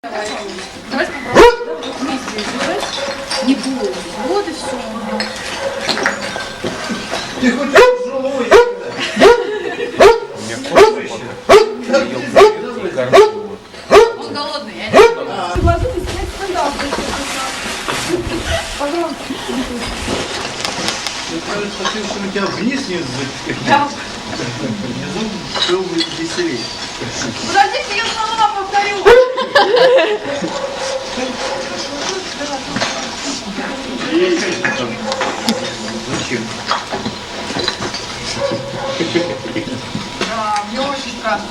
Давайте попробуем. Вместе сделать. Не будет. Вот и все. Ты хоть. Он голодный, я не Мне кажется, хотел, чтобы тебя вниз не запихнуть. Внизу было бы веселее. Подождите, я Зачем? Да, мне очень страшно.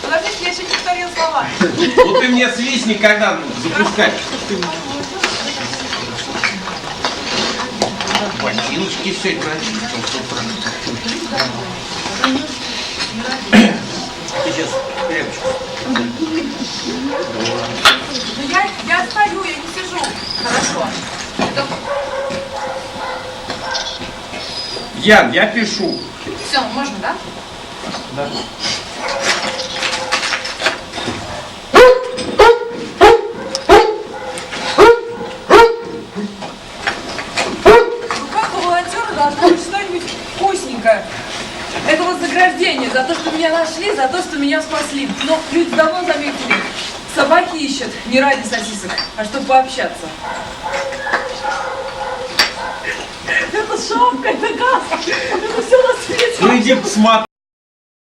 Подождите, я еще не повторила слова. Ну ты мне свистни, когда запускать. Ботиночки сегодня. Сейчас, крепче. Ну я, я стою, я не сижу. Хорошо. Это... Ян, я пишу. Все, можно, да? Да. Это вознаграждение за то, что меня нашли, за то, что меня спасли. Но люди давно заметили, собаки ищут не ради сосисок, а чтобы пообщаться. Это газ, это все на свете. Ну иди посмотри.